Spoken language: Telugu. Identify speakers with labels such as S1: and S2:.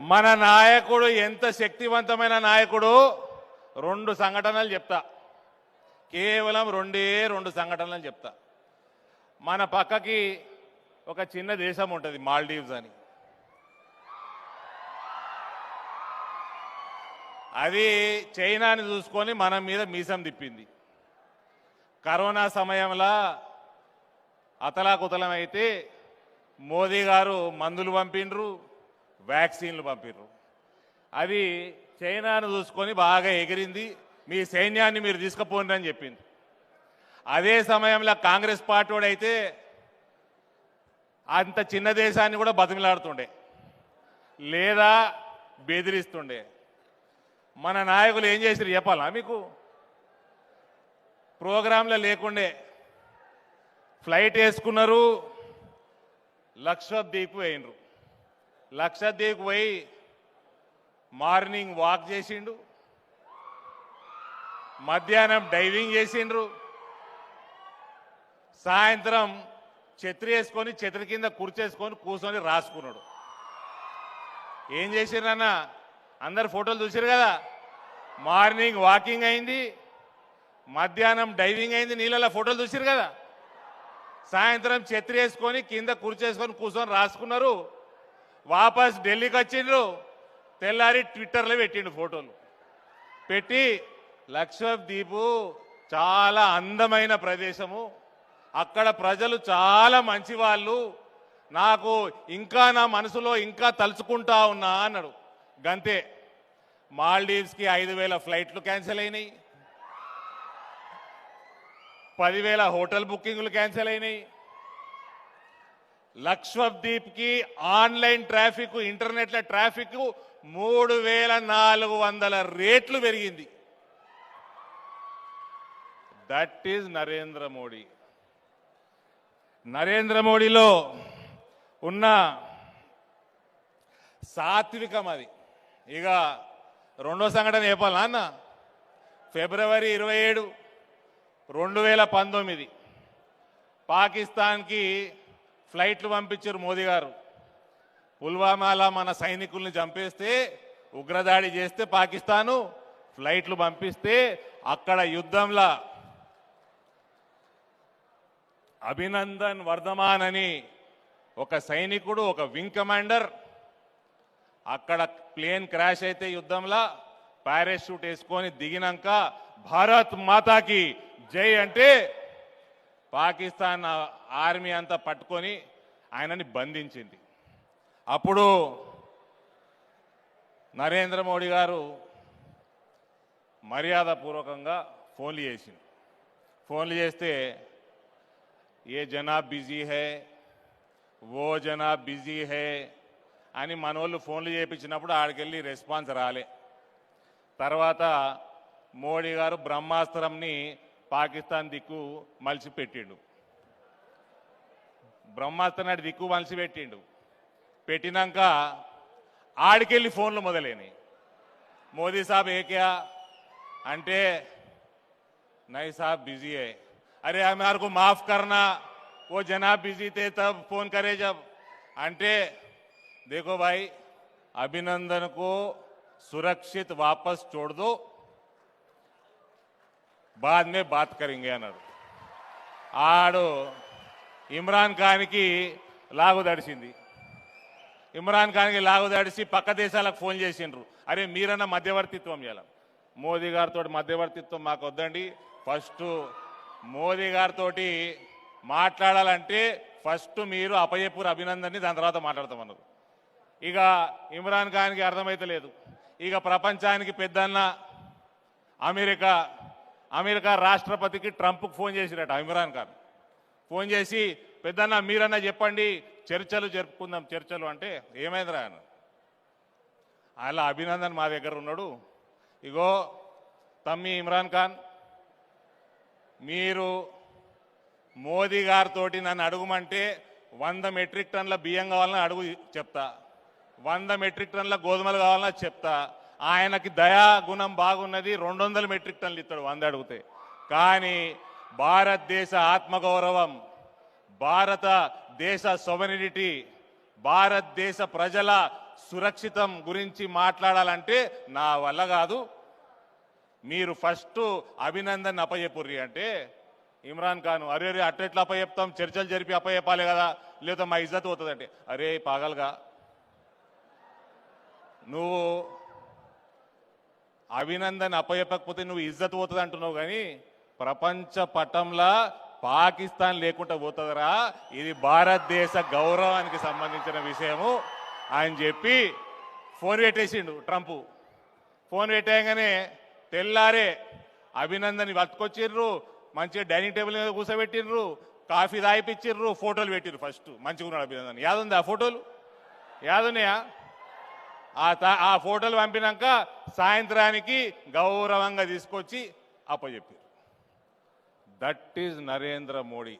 S1: మన నాయకుడు ఎంత శక్తివంతమైన నాయకుడు? రెండు సంఘటనలు చెప్తా. కేవలం రెండే రెండు సంఘటనలు చెప్తా. మన పక్కకి ఒక చిన్న దేశం ఉంటుంది మాల్డీవ్స్ అని. అది చైనాని చూసుకొని మన మీద మీసం తిప్పింది. కరోనా సమయంలో అతలాకుతలం అయితే మోదీ గారు మందులు పంపిండ్రు వ్యాక్సిన్లు పంపిండ్రు అది చైనాను చూసుకొని బాగా ఎగిరింది. మీ సైన్యాన్ని మీరు తీసుకుపోండి అని చెప్పింది. అదే సమయంలో కాంగ్రెస్ పార్టీ అయితే అంత చిన్న దేశాన్ని కూడా బతిమిలాడుతుండే. లేదా బెదిరిస్తుండే. మన నాయకులు ఏం చేసిరు చెప్పాలా మీకు? ప్రోగ్రాంలో లేకుండే ఫ్లైట్ వేసుకున్నారు లక్షద్వీప్ అయినరు లక్షద్వీప్ పోయి మార్నింగ్ వాక్ చేసిండు. మధ్యాహ్నం డైవింగ్ చేసిండ్రు. సాయంత్రం ఛత్రి వేసుకొని ఛత్రి కింద కుర్చేసుకొని కూర్చొని రాసుకున్నాడు. ఏం చేసిండ్రన్న అందరు ఫోటోలు చూసారు కదా? మార్నింగ్ వాకింగ్ అయింది. మధ్యాహ్నం డైవింగ్ అయింది. నీళ్ళలో ఫోటోలు చూసారు కదా? సాయంత్రం ఛత్రి వేసుకొని కింద కుర్చేసుకొని కూర్చొని రాసుకున్నారు. వాపస్ ఢిల్లీకి వచ్చిండ్రు. తెల్లారి ట్విట్టర్లో పెట్టిండు ఫోటోలు పెట్టి లక్షద్వీపు చాలా అందమైన ప్రదేశము. అక్కడ ప్రజలు చాలా మంచి వాళ్ళు. నాకు ఇంకా నా మనసులో ఇంకా తలుచుకుంటా ఉన్నా అన్నాడు. గంతే. మాల్డీవ్స్కి ఐదు వేల ఫ్లైట్లు క్యాన్సిల్ అయినాయి. పదివేల హోటల్ బుకింగ్లు క్యాన్సిల్ అయినాయి. లక్షద్వీప్కి ఆన్లైన్ ట్రాఫిక్ ఇంటర్నెట్ల ట్రాఫిక్ మూడు వేల నాలుగు వందల రేట్లు పెరిగింది. That is Narendra Modi. Narendra మోడీలో ఉన్న సాత్వికం అది. ఇక రెండో సంఘటన చెప్పాలి నాన్న ఫిబ్రవరి ఇరవై ఏడు రెండు వేల పంతొమ్మిది. పాకిస్తాన్కి ఫ్లైట్లు పంపించారు మోదీ గారు. పుల్వామాలో మన సైనికుల్ని చంపేస్తే ఉగ్రదాడి చేస్తే పాకిస్తాను ఫ్లైట్లు పంపిస్తే అక్కడ యుద్ధంలో అభినందన్ వర్ధమాన్ అని ఒక సైనికుడు ఒక వింగ్ కమాండర్ అక్కడ ప్లేన్ క్రాష్ అయితే యుద్ధంలో పారాషూట్ వేసుకొని దిగినాక భారత్ మాతాకి జై అంటే పాకిస్తాన్ ఆర్మీ అంతా పట్టుకొని ఆయనని బంధించింది. అప్పుడు నరేంద్ర మోడీ గారు మర్యాదపూర్వకంగా ఫోన్లు చేసింది ఫోన్లు చేస్తే ఏ జనాబ్ బిజీ హే? ఓ జనాబ్ బిజీ హే? అని మనోళ్ళు ఫోన్లు చేయించినప్పుడు ఆడికెళ్ళి రెస్పాన్స్ రాలే. తర్వాత మోడీ గారు బ్రహ్మాస్త్రంని పాకిస్తాన్ దిక్కు మలిసి పెట్టిండు బ్రహ్మాస్త్రం నాటి దిక్కు మలిసి పెట్టిండు పెట్టినాక ఆడికెళ్ళి ఫోన్లు మొదలైనవి మోదీ సాబ్ ఏ క్యా అంటే नहीं साहब बिजी है अरे हमारे को माफ करना वो जनाब बिजी थे तब फोन करे जब अंटे देखो भाई अभिनंदन को सुरक्षित वापस छोड़ दो बाद में बात करेंगे అన్నాడు ఆడు ఇమ్రాన్ ఖాన్కి లాగు దడిచింది ఇమ్రాన్ ఖాన్కి లాగు దడిచి పక్క దేశాలకు ఫోన్ చేసిండ్రు అరే మీరన్న మధ్యవర్తిత్వం చేయాలి మోదీ గారితో మధ్యవర్తిత్వం మాకు వద్దండి ఫస్ట్ మోదీ గారితో మాట్లాడాలంటే ఫస్ట్ మీరు అపయపూర్ అభినందన్ని దాని తర్వాత మాట్లాడతామన్నారు ఇక ఇమ్రాన్ ఖాన్కి అర్థమైతలేదు ఇక ప్రపంచానికి పెద్దన్న అమెరికా అమెరికా రాష్ట్రపతికి ట్రంప్కి ఫోన్ చేసిరట ఇమ్రాన్ ఖాన్. ఫోన్ చేసి పెద్దన్న మీరన్నా చెప్పండి చర్చలు జరుపుకుందాం చర్చలు అంటే ఏమైందిరా ఆయన? అలా అభినందన్ మా దగ్గర ఉన్నాడు. ఇగో తమ్మి ఇమ్రాన్ ఖాన్ మీరు మోదీ గారితో నన్ను అడుగుమంటే వంద మెట్రిక్ టన్ల బియ్యం కావాలని అడుగు చెప్తా. వంద మెట్రిక్ టన్ల గోధుమలు కావాలన్నా చెప్తా. ఆయనకి దయా గుణం బాగున్నది రెండు వందల మెట్రిక్ టన్లు ఇస్తాడు వంద అడిగితే. కానీ భారతదేశ ఆత్మగౌరవం భారత దేశ సొవెనిటీ భారతదేశ ప్రజల సురక్షితం గురించి మాట్లాడాలంటే నా వల్ల కాదు. మీరు ఫస్ట్ అభినందన్ అప్పచెప్పుర్రి అంటే ఇమ్రాన్ ఖాన్ అరే అరే అట్టెట్లా అప్పచెప్తాం? చర్చలు జరిపి అప్పచెప్పాలి కదా లేదా మా ఇజ్జత్ పోతుందంటే. అరే పాగల్గా. నువ్వు అభినందన్ అప్పచెప్పకపోతే నువ్వు ఇజ్జత్ పోతుంది అంటున్నావు కానీ ప్రపంచ పటంలా పాకిస్తాన్ లేకుండా పోతుందిరా. ఇది భారతదేశ గౌరవానికి సంబంధించిన విషయము అని చెప్పి ఫోన్ పెట్టేసిండు ట్రంప్. ఫోన్ పెట్టేయగానే తెల్లారే అభినందన్ పట్టుకొచ్చిర్రు మంచిగా డైనింగ్ టేబుల్ మీద కూర్చోబెట్టిర్రు కాఫీ తాగిపిచ్చిర్రు ఫోటోలు పెట్టిర్రు ఫస్ట్. మంచిగా ఉన్నాడు అభినందన్. యాదుంది ఆ ఫోటోలు? యాదున్నాయా? ఆ తా- ఆ ఫోటోలు పంపినాక సాయంత్రానికి గౌరవంగా తీసుకొచ్చి అప్పచెప్పారు. That is Narendra Modi.